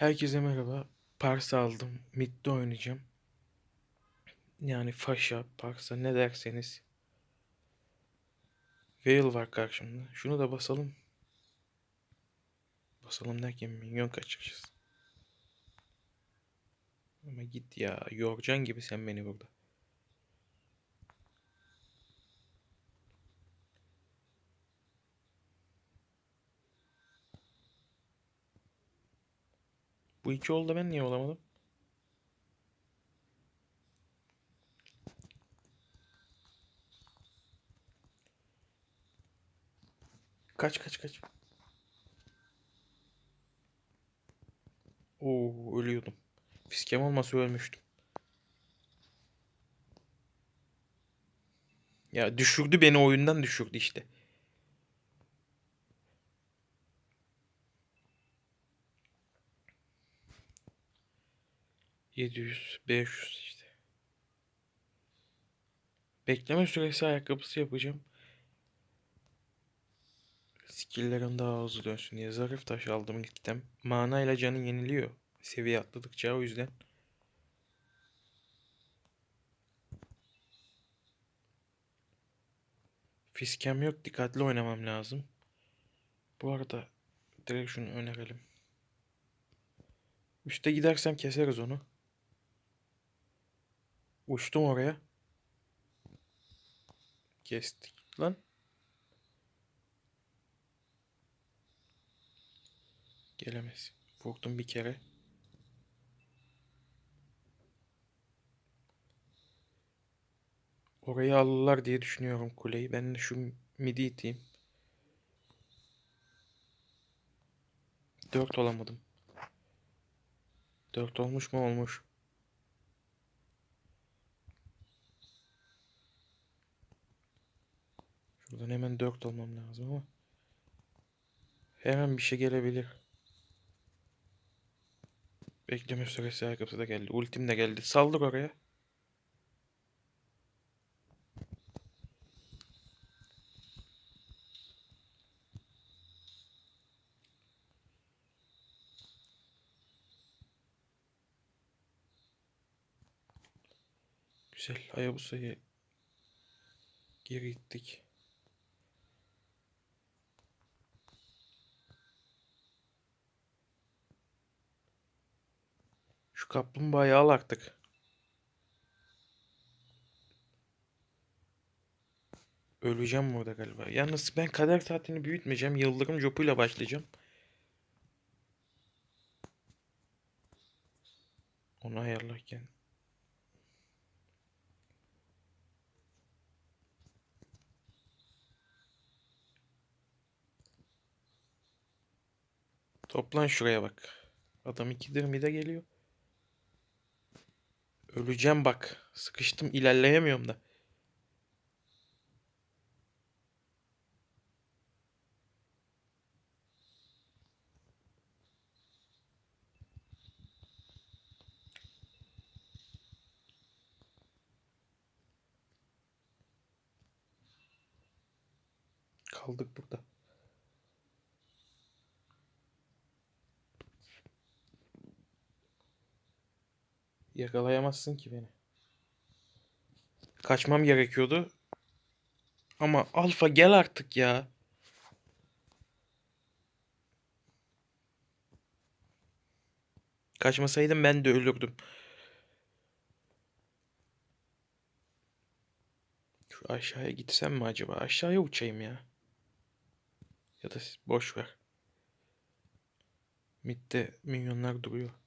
Herkese merhaba. Pars aldım. Mid'de oynayacağım. Yani Faşa, Parsa ne derseniz. Veil var karşımda. Şunu da basalım. Basalım derken minyon kaçıracağız. Ama git ya. Yorcan gibi sen beni burada. Bu iki oldu ben niye olamadım? Kaç kaç kaç. Oo ölüyordum. Fiskem olmasa ölmüştüm. Ya düşürdü beni oyundan düşürdü işte. Yedi yüz, beş yüz işte. Bekleme süresi ayakkabısı yapacağım. Skill'lerim daha hızlı dönsün diye zarif taş aldım ilkten. Mana ile canı yeniliyor. Seviye atladıkça o yüzden. Fiskem yok. Dikkatli oynamam lazım. Bu arada direkt şunu önerelim. Üste gidersem keseriz onu. Uçtum oraya. Kestik lan. Gelemez. Vurdum bir kere. Orayı alırlar diye düşünüyorum kuleyi. Ben de şu midi iteyim. 4 olamadım. 4 olmuş mu olmuş. Şuradan hemen 4 olmam lazım ama. Hemen bir şey gelebilir. Bekleme süresi ayakkabısı da geldi. Ultim de geldi. Saldır oraya. Güzel. Hayabusa'yı geri ittik. Kaplumbağayı al artık. Öleceğim burada galiba. Yalnız ben kader saatini büyütmeyeceğim. Yıldırım jopuyla başlayacağım. Onu ayarlarken. Toplan şuraya bak. Adam ikidir mide geliyor. Öleceğim bak. Sıkıştım ilerleyemiyorum da. Kaldık burada. Yakalayamazsın ki beni. Kaçmam gerekiyordu. Ama Alfa gel artık ya. Kaçmasaydım ben de ölürdüm. Şu aşağıya gitsem mi acaba? Aşağıya uçayım ya. Ya da boş ver. Mid'de minyonlar duruyor.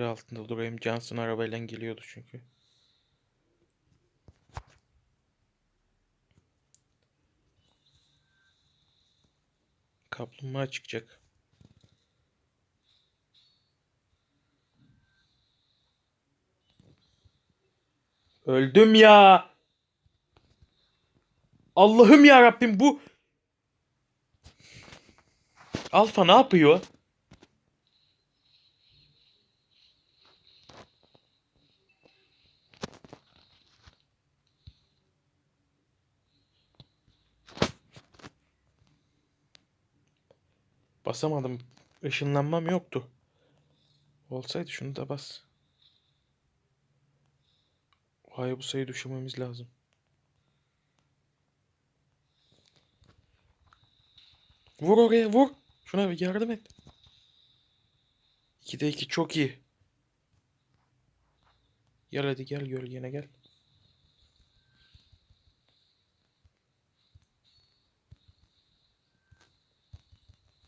Kule altında durayım. Johnson arabayla geliyordu çünkü. Kaplumbağa çıkacak. Öldüm ya. Allah'ım ya Rabbim bu Alfa ne yapıyor? Basamadım. Işınlanmam yoktu. Olsaydı şunu da bas. Hayır bu sayı düşürmemiz lazım. Vur oraya vur. Şuna bir yardım et. 2'de 2 çok iyi. Gel hadi gel gölgene gel.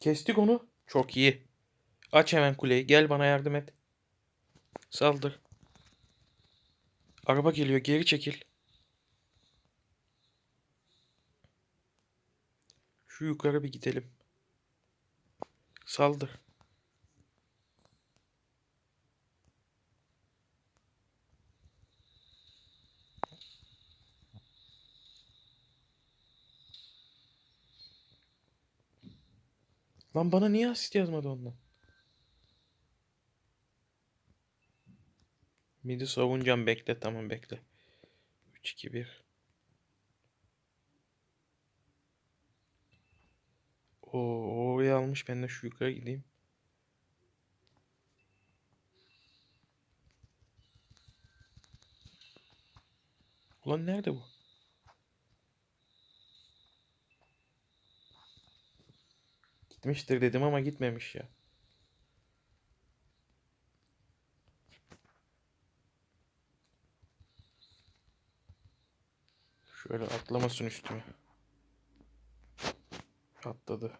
Kestik onu. Çok iyi. Aç hemen kuleyi. Gel bana yardım et. Saldır. Araba geliyor. Geri çekil. Şu yukarı bir gidelim. Saldır. Lan bana niye asist yazmadı ondan? Midi savunacağım bekle tamam bekle. 3 2 1. Oo oraya almış ben de şu yukarı gideyim. Ulan nerede bu? Gitmiştir dedim ama gitmemiş ya. Şöyle atlamasın üstüme. Atladı.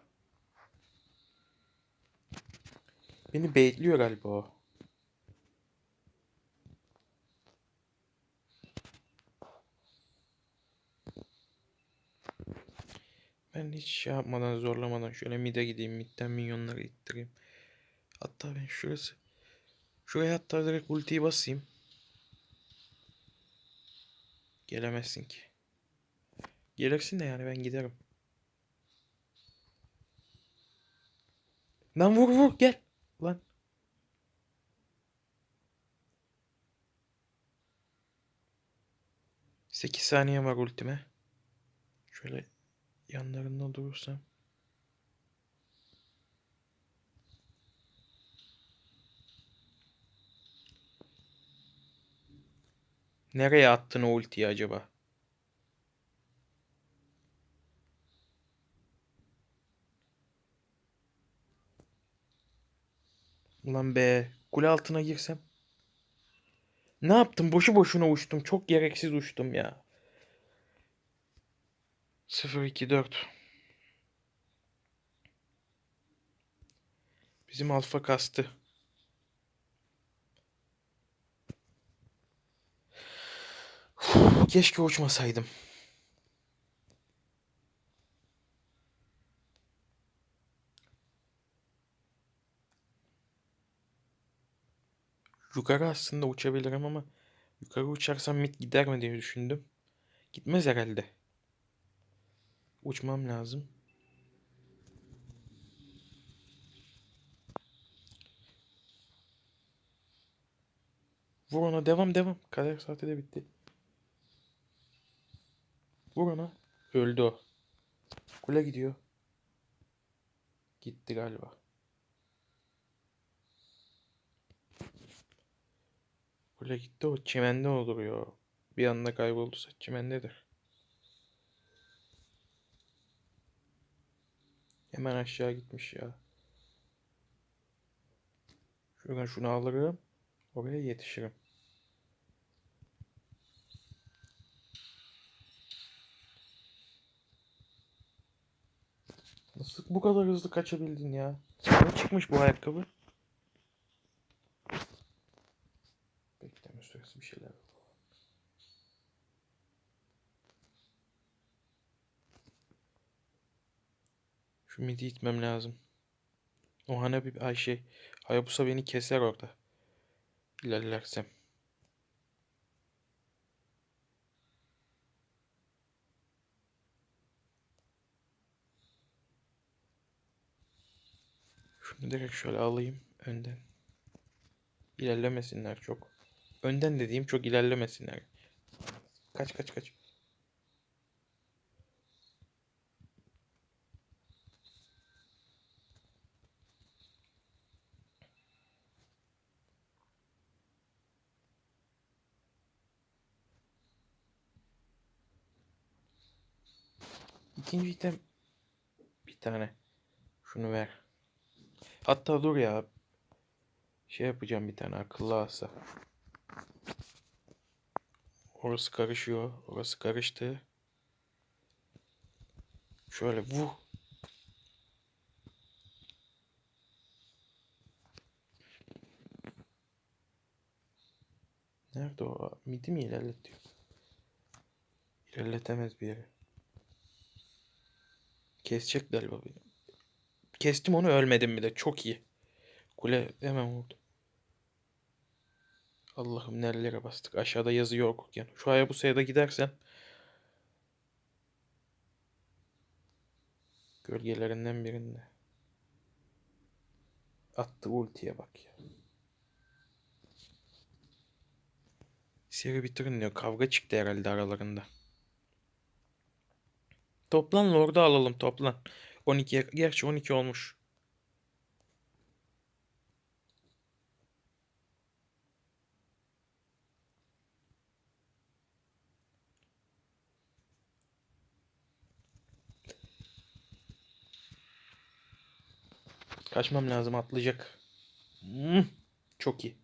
Beni baitliyor galiba o. Ben hiç şey yapmadan zorlamadan şöyle mid'e gideyim. Mid'den minyonları ittireyim. Hatta ben şurası. Şuraya hatta direkt ultiyi basayım. Gelemezsin ki. Gelirsin de yani ben giderim. Lan vur vur gel. Lan. Sekiz saniye var ultime. Şöyle yanlarında durursam. Nereye attın o ultiyi acaba? Ulan be. Kule altına girsem. Ne yaptım? Boşu boşuna uçtum. Çok gereksiz uçtum ya. 0 2 4. Bizim alfa kastı. Keşke uçmasaydım. Yukarı aslında uçabilirim ama yukarı uçarsam mid gider mi diye düşündüm. Gitmez herhalde. Uçmam lazım. Vur ona devam devam. Kader saati de bitti. Vur ona. Öldü o. Kule gidiyor. Gitti galiba. Kule gitti o çimende oluyor. Bir anda kaybolduysa çimendedir. Hemen aşağı gitmiş ya. Şuradan şunu alırım. Oraya yetişirim. Nasıl bu kadar hızlı kaçabildin ya? Ne çıkmış bu ayakkabı? Bekleme süresi bir şeyler. Şu midi itmem lazım. O bir ay şey. Hayabusa beni keser orada. İlerlersem. Şunu direkt şöyle alayım önden. İlerlemesinler çok. Önden dediğim çok ilerlemesinler. Kaç kaç kaç. İkinci item bir tane. Şunu ver. Hatta dur ya. Şey yapacağım bir tane akıllı asa. Orası karışıyor. Orası karıştı. Şöyle vur. Nerede o? Midi mi ilerletiyor? İlerletemez bir yere. Kesecek galiba. Kestim onu ölmedim bile. Çok iyi. Kule hemen vurdu. Allah'ım nerelere bastık. Aşağıda yazıyor okurken. Şu Hayabusa'ya da gidersen. Gölgelerinden birinde. Attı ultiye bak ya. Seri bitirin diyor. Kavga çıktı herhalde aralarında. Toplan Lord'u alalım toplan. 12'ye gerçi 12 olmuş. Kaçmam lazım atlayacak. Hmm, çok iyi.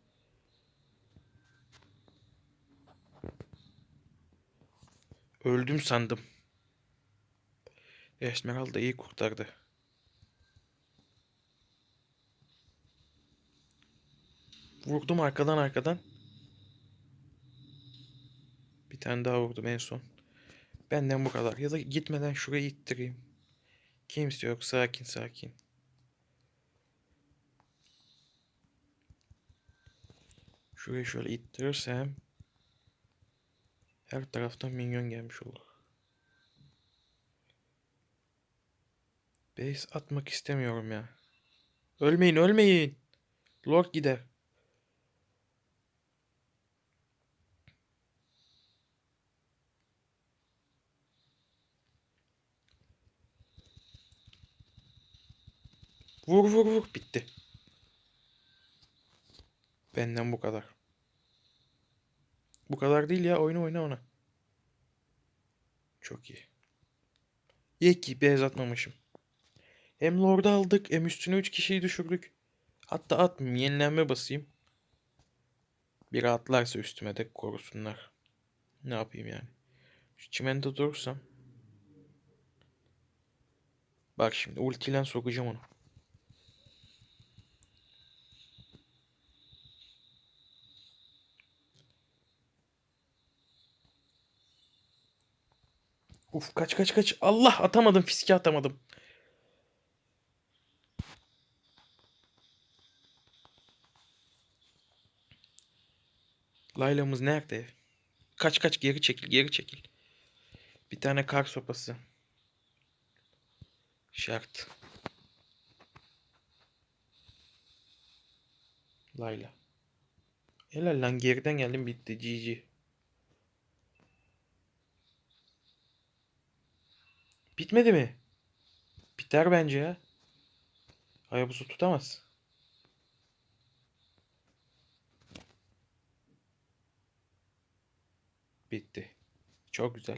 Öldüm sandım. Esmeralda da iyi kurtardı. Vurdum arkadan arkadan. Bir tane daha vurdum en son. Benden bu kadar. Ya da gitmeden şurayı ittireyim. Kimse yok. Sakin sakin. Şurayı şöyle ittirirsem her taraftan minyon gelmiş olur. Base atmak istemiyorum ya. Ölmeyin ölmeyin. Lord gider. Vur vur vur bitti. Benden bu kadar. Bu kadar değil ya oyunu oyna ona. Çok iyi. İyi ki beyaz atmamışım. Hem Lord'u aldık hem üstüne 3 kişiyi düşürdük. Hatta atmayayım yenilenme basayım. Biri atlarsa üstüme de korusunlar. Ne yapayım yani. Şu çimende durursam. Bak şimdi ultiyle sokacağım onu. Uf kaç kaç kaç. Allah atamadım fiske atamadım. Layla'mız nerede? Kaç kaç geri çekil geri çekil. Bir tane kar sopası. Şart. Layla. Helal lan geriden geldim bitti GG. Bitmedi mi? Biter bence ya. Hayabusa tutamaz. Bitti. Çok güzel.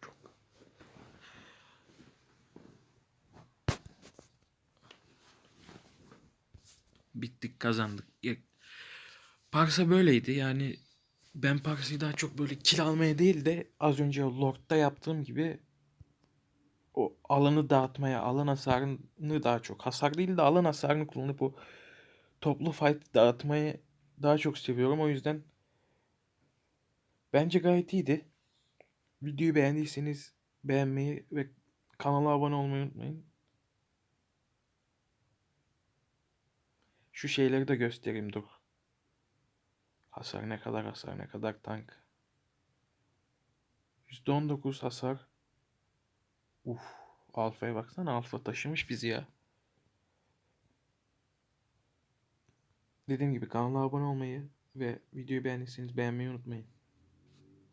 Çok. Bittik kazandık. Parsa böyleydi yani ben Parsa'yı daha çok böyle kill almaya değil de az önce Lord'da yaptığım gibi alanı dağıtmaya, alan hasarını daha çok hasar değil de alan hasarını kullanıp o toplu fight dağıtmayı daha çok seviyorum. O yüzden bence gayet iyiydi. Videoyu beğendiyseniz beğenmeyi ve kanala abone olmayı unutmayın. Şu şeyleri de göstereyim dur. Hasar ne kadar hasar ne kadar tank. %19 hasar. Uf, alfaya baksana alfa taşımış bizi ya. Dediğim gibi kanala abone olmayı ve videoyu beğendiyseniz beğenmeyi unutmayın.